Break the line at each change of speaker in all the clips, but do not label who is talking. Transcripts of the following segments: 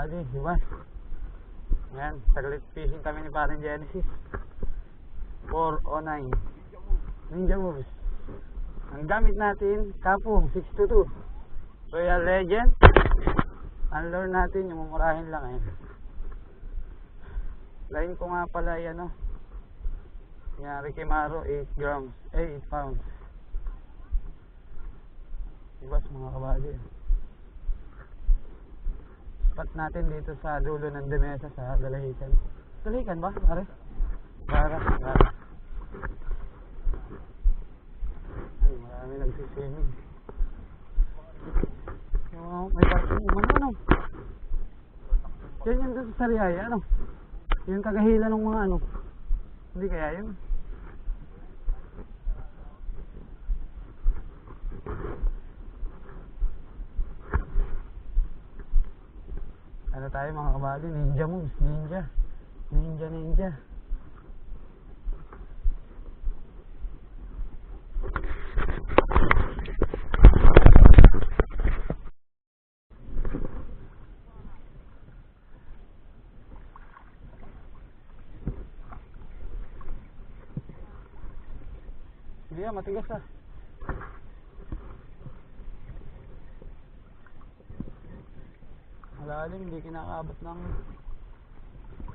kabady, di ba? Yan, saglit fishing kami ni Paring Genesis. 409. Ninja Moves. Ang gamit natin, kapong 622. Royal Legend. Lure natin, yung mumurahin lang eh. Line ko nga pala yan, no? Yan, Ricky Maro, 8 grams, eh, 8 pounds. Ibas mga kabady. Spot natin dito sa dulo ng demesa sa Dalahican. Dalahican ba, pare? Gara, gara. Ay, marami nagsiswimming. Oh, may parking naman ano. Yan yung doon sa Sariaya, ano? Yung kagahila ng mga ano. Hindi kaya yun? Ano tayo mga kabady? Ninja moves, ninja. Ninja, ninja. Hindi ah, matigas ah. Malalim, hindi kinakaabot ng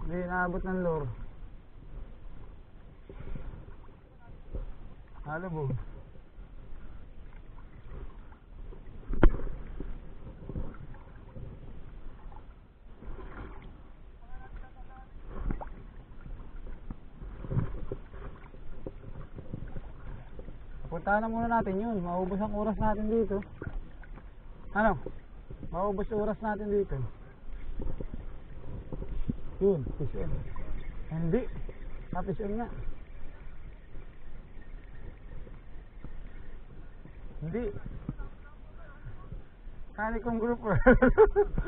hindi inaabot ng lure. Halabog. Puntahan na muna natin yun. Maubos ang oras natin dito. Ano? Maubos ang oras natin dito. Yun, fish on. Hindi. Fish on nga. Hindi. Honeycomb grouper.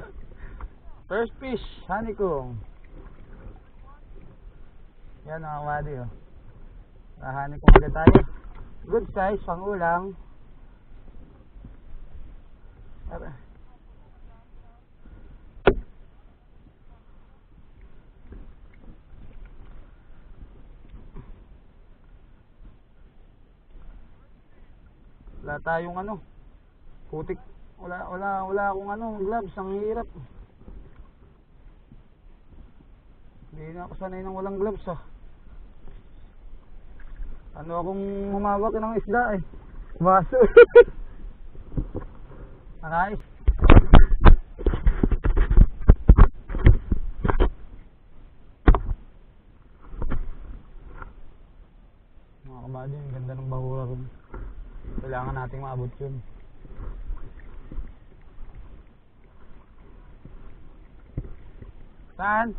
First fish, honeycomb. Yan mga wadi oh. Ah, honeycomb agad tayo. Good size, pang ulang. Tara. Wala tayong ano. Putik. Wala, wala, wala akong ano, gloves. Ang hirap. Hindi na ako sanay ng walang gloves ah. Ano akong humawak ng isda eh. Baso. Nakais. Mga kabady, ang ganda ng bahura rin. Kailangan nating maabot yun. Saan?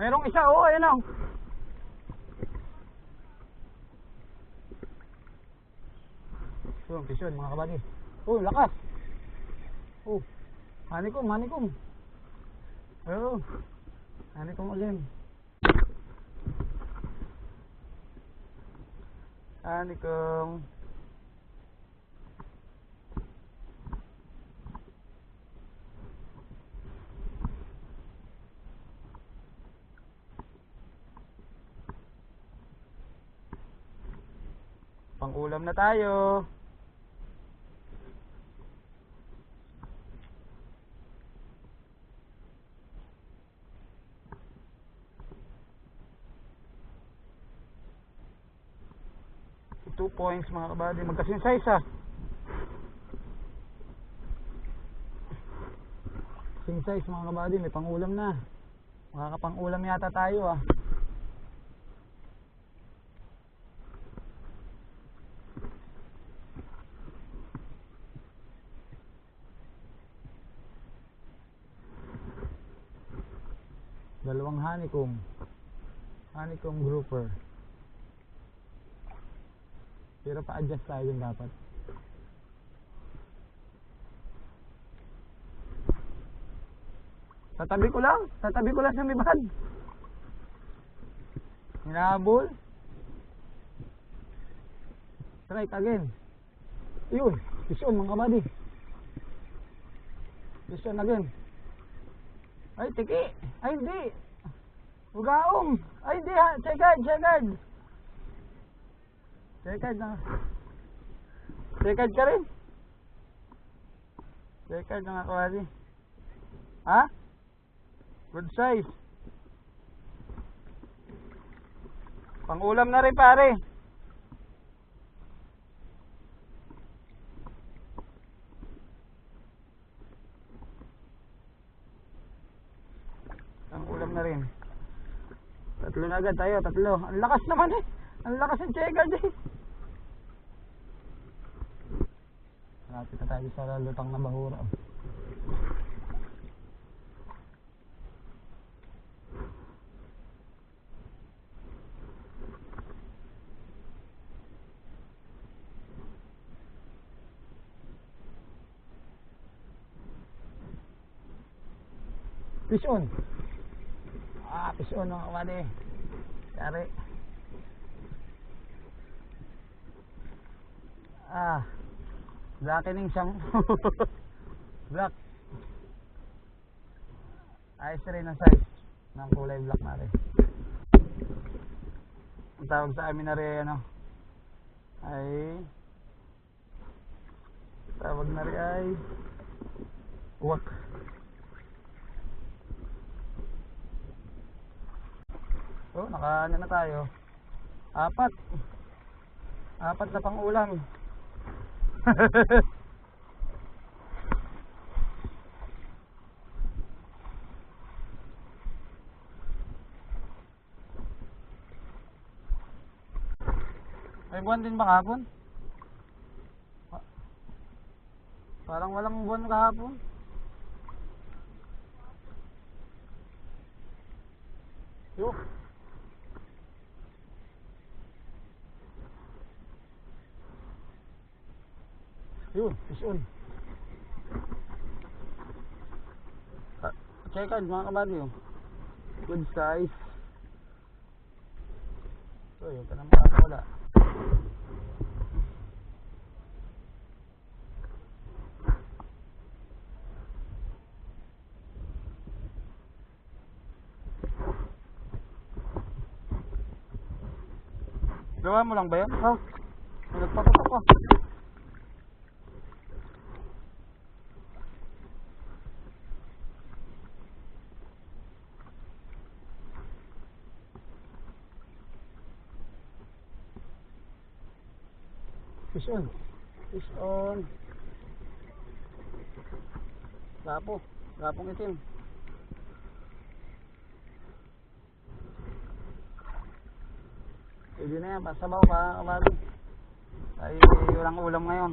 Merong isa, oo, oh, ayan o. Yun, pisyon mga kabady. Oh, lakas. Oh, hanikom, hanikom. Oo, hanikom ulit. Hanikom. Pang-ulam na tayo. Two points mga kabady. Magkasing size. Sing size mga kabady. May pangulam na. Makakapang-ulam yata tayo ah. Dalawang honeycomb. Honeycomb grouper. Pero pa-adjust tayo dun dapat. Tatabi ko lang. Tatabi ko lang sa mibad. Hinabol. Strike again. Yun. Fish on mga kabady. Fish on again. Ay, tiki. Ay, hindi. Ugaong. Ay, hindi ha. Checkered, checkered. Checkered na. Checkered ka rin. Checkered na nga kawali. Ha? Good size. Pangulam na rin pare. Pangulam na rin. Tatlo na agad tayo, tatlo. Ang lakas naman eh. Ang lakas ng checkered eh. Malapit na tayo sa lutang na bahura. Fish on. Ah, fish on mga kamali. Yari. Ah. Blackening siyang. black. Ayos rin ang size ng kulay black na rin. Ang tawag sa amin na rin ano ay tawag na rin ay uwak. So, naka ano na tayo. Apat. Apat na pang ulam. May buwan din ba kahapon? Pa- Parang walang buwan kahapon. Yun, fish on. Ah, check out mga kabady oh. Good size. So, yun ka na makakawala. Gawa mo lang ba yan? Ha? Nagpapatok ka. Fish on. Fish on. Lapo. Lapong itim. Pwede na yan. Pa. Kabali. Ay, walang ulam ngayon.